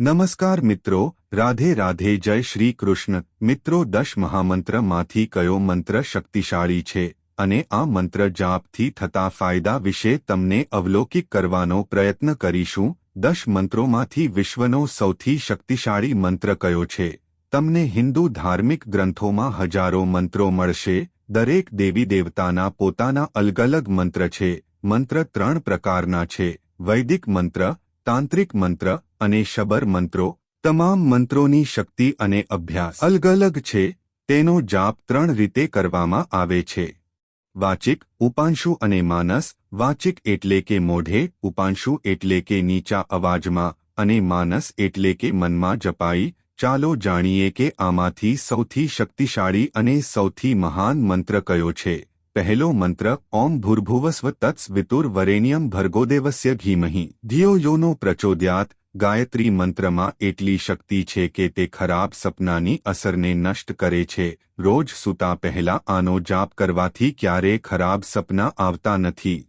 નમસ્કાર મિત્રો, રાધે રાધે જય શ્રી કૃષ્ણ. મિત્રો, દશ મહામંત્રમાંથી કયો મંત્ર શક્તિશાળી છે અને આ મંત્ર જાપથી થતા ફાયદા વિશે તમને અવલોકિત કરવાનો પ્રયત્ન કરીશું. દશ મંત્રોમાંથી વિશ્વનો સૌથી શક્તિશાળી મંત્ર કયો છે? તમને હિન્દુ ધાર્મિક ગ્રંથોમાં હજારો મંત્રો મળશે. દરેક દેવી દેવતાના પોતાના અલગ અલગ મંત્ર છે. મંત્ર ત્રણ પ્રકારના છે. વૈદિક મંત્ર, તાંત્રિક મંત્ર અને શબર મંત્રો, તમામ મંત્રોની શક્તિ અને અભ્યાસ અલગ અલગ છે, તેનો જાપ ત્રણ રીતે કરવામાં આવે છે. વાચિક, ઉપાંશુ અને માનસ, વાચિક એટલે કે મોઢે, ઉપાંશુ એટલે કે નીચા અવાજમાં, અને માનસ એટલે કે મનમાં જપાઈ, ચાલો જાણીએ કે આમાંથી સૌથી શક્તિશાળી અને સૌથી મહાન મંત્ર કયો છે. પહેલો મંત્ર, ઓમ ભૂર્ભુવસ્વ તત્સ વિતુર વરેણ્યમ ભર્ગોદેવસ્ય ઘીમહી. ધિયો યોનો પ્રચોદ્યાત ગાયત્રી મંત્રમાં એટલી શક્તિ છે કે તે ખરાબ સપનાની અસરને નષ્ટ કરે છે. રોજ સૂતા પહેલા આનો જાપ કરવાથી ક્યારે ખરાબ સપના આવતા નથી.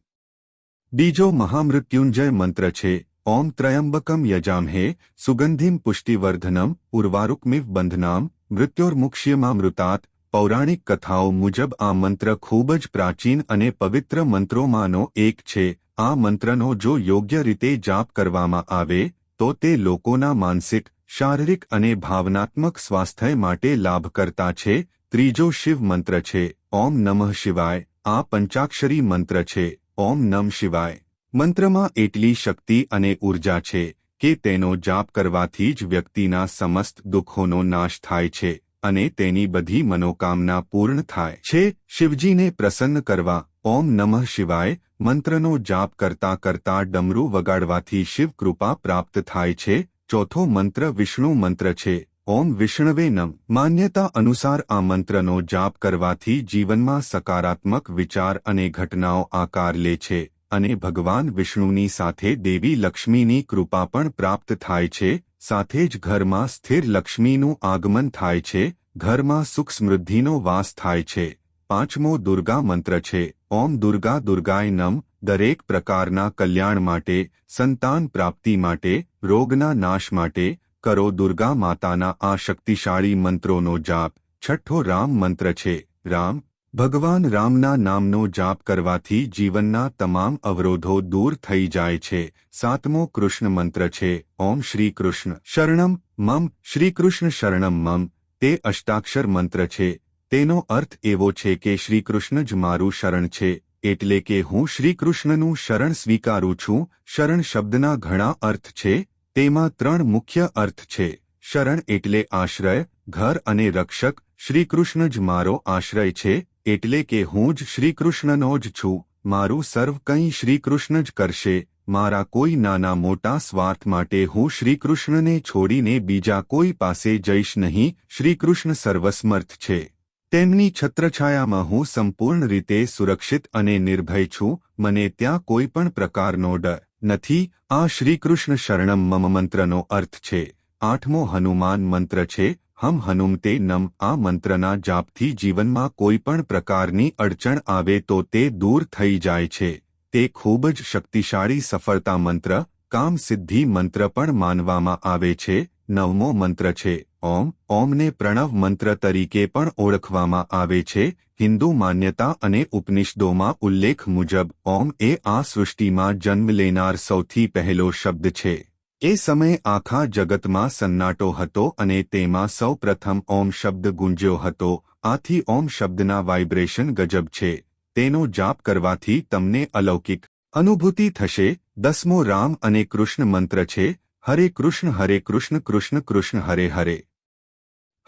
બીજો મહામૃત્યુંજય મંત્ર છે, ઓમ ત્રયંબકમ યજામહે, સુગંધિમ પુષ્ટિવર્ધનમ, ઉર્વારુકમિવ બંધનામ, મૃત્યોર્મુક્ષ્યમામૃતાત, પૌરાણિક કથાઓ મુજબ આ મંત્ર ખૂબ જ પ્રાચીન અને પવિત્ર મંત્રોમાંનો એક છે. આ મંત્રનો જો યોગ્ય રીતે જાપ કરવામાં આવે તો તે લોકોના માનસિક, શારીરિક અને ભાવનાત્મક સ્વાસ્થ્ય માટે લાભકર્તા છે. ત્રીજો શિવ મંત્ર છે. ઓમ નમઃ શિવાય. આ પંચાક્ષરી મંત્ર છે. ઓમ નમ શિવાય. મંત્રમાં એટલી શક્તિ અને ઊર્જા છે કે તેનો જાપ કરવાથી જ વ્યક્તિના સમસ્ત દુઃખોનો નાશ થાય છે અને તેની બધી મનોકામના પૂર્ણ થાય છે. શિવજીને પ્રસન્ન કરવા ઓમ નમઃ શિવાય મંત્રનો જાપ કરતા કરતા ડમરૂ વગાડવાથી શિવ કૃપા પ્રાપ્ત થાય છે. ચોથો મંત્ર વિષ્ણુ મંત્ર છે. ઓમ વિષ્ણવે નમ. માન્યતા અનુસાર આ મંત્રનો જાપ કરવાથી જીવનમાં સકારાત્મક વિચાર અને ઘટનાઓ આકાર લે છે અને ભગવાન વિષ્ણુની સાથે દેવી લક્ષ્મીની કૃપા પણ પ્રાપ્ત થાય છે. સાથે જ ઘરમાં સ્થિર લક્ષ્મીનું આગમન થાય છે. ઘરમાં સુખ સમૃદ્ધિનો વાસ થાય છે. પાંચમો દુર્ગા મંત્ર છે, ઓમ દુર્ગા દુર્ગાય નમ, દરેક પ્રકારના કલ્યાણ માટે, સંતાન પ્રાપ્તિ માટે, રોગના નાશ માટે, કરો દુર્ગા માતાના આ શક્તિશાળી મંત્રોનો જાપ. છઠ્ઠો રામ મંત્ર છે, રામ, ભગવાન રામના નામનો જાપ કરવાથી જીવનના તમામ અવરોધો દૂર થઈ જાય છે. સાતમો કૃષ્ણ મંત્ર છે, ઓમ શ્રી કૃષ્ણ શરણમ, મમ, શ્રી કૃષ્ણ શરણમ મમ. તે અષ્ટાક્ષર મંત્ર છે તેનો અર્થ એવો છે કે શ્રીકૃષ્ણ જ મારું શરણ છે, એટલે કે હું શ્રીકૃષ્ણનું શરણ સ્વીકારું છું. શરણ શબ્દના ઘણા અર્થ છે, તેમાં ત્રણ મુખ્ય અર્થ છે. શરણ એટલે આશ્રય, ઘર અને રક્ષક. શ્રીકૃષ્ણ જ મારો આશ્રય છે, એટલે કે હું જ શ્રીકૃષ્ણનો જ છું. મારું સર્વ કંઈ શ્રીકૃષ્ણ જ કરશે. મારા કોઈ નાના મોટા સ્વાર્થ માટે હું શ્રીકૃષ્ણને છોડીને બીજા કોઈ પાસે જઈશ નહીં. શ્રીકૃષ્ણ સર્વસમર્થ છે. તેમની છત્રછાયામાં હું સંપૂર્ણ રીતે સુરક્ષિત અને નિર્ભય છું, મને ત્યાં કોઈ પણ પ્રકારનો ડર નથી. આ શ્રીકૃષ્ણ શરણમ મમ મંત્રનો અર્થ છે. આઠમો હનુમાન મંત્ર છે, હમ હનુમતે નમ. આ મંત્રના જાપથી જીવનમાં કોઈ પણ પ્રકારની અડચણ આવે તો તે દૂર થઈ જાય છે. તે ખૂબ જ શક્તિશાળી સફળતા મંત્ર, કામ સિદ્ધિ મંત્ર પણ માનવામાં આવે છે. નવમો મંત્ર છે ઓમ, ઓમને પ્રણવ મંત્ર તરીકે પણ ઓળખવામાં આવે છે. હિન્દુ માન્યતા અને ઉપનિષદોમાં ઉલ્લેખ મુજબ, ઓમ એ આ સૃષ્ટિમાં જન્મ લેનાર સૌથી પહેલો શબ્દ છે. એ સમયે આખા જગતમાં સન્નાટો હતો અને તેમાં સૌ પ્રથમ ઓમ શબ્દ ગુંજ્યો હતો. આથી ઓમ શબ્દના વાઇબ્રેશન ગજબ છે. તેનો જાપ કરવાથી તમને અલૌકિક અનુભૂતિ થશે. દસમો રામ અને કૃષ્ણ મંત્ર છે. હરે કૃષ્ણ હરે કૃષ્ણ કૃષ્ણ કૃષ્ણ, હરે હરે.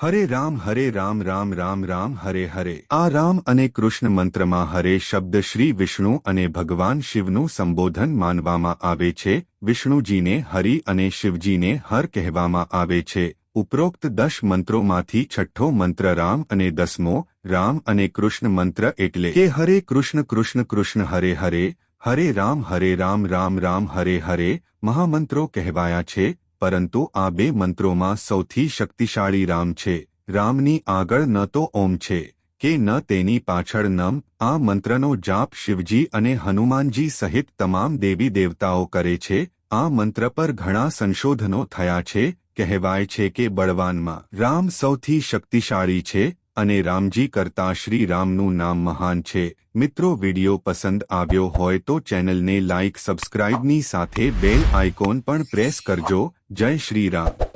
હરે રામ હરે રામ રામ રામ રામ, હરે હરે. આ રામ અને કૃષ્ણ મંત્રમાં હરે શબ્દ શ્રી વિષ્ણુ અને ભગવાન શિવનું સંબોધન માનવામાં આવે છે. વિષ્ણુજીને હરિ અને શિવજીને હર કહેવામાં આવે છે. ઉપરોક્ત દશ મંત્રોમાંથી છઠ્ઠો મંત્ર રામ અને દસમો રામ અને કૃષ્ણ મંત્ર એટલે કે હરે કૃષ્ણ કૃષ્ણ કૃષ્ણ, હરે હરે હરે રામ હરે રામ રામ રામ, હરે હરે, મહામંત્રો કહેવાયા છે. પરંતુ આ બે મંત્રોમાં સૌથી શક્તિશાળી રામ છે. રામની આગળ ન તો ઓમ છે, કે ન તેની પાછળ નમ. આ મંત્રનો જાપ શિવજી અને હનુમાનજી સહિત તમામ દેવી દેવતાઓ કરે છે. આ મંત્ર પર ઘણા સંશોધનો થયા છે. કહેવાય છે કે બળવાનમાં રામ સૌથી શક્તિશાળી છે. અને રામજી કરતા શ્રી રામનું નામ મહાન છે. મિત્રો, વિડિયો પસંદ આવ્યો હોય તો ચેનલને લાઇક સબસ્ક્રાઇબની સાથે બેલ આઇકોન પણ પ્રેસ કરજો. જય શ્રી રામ.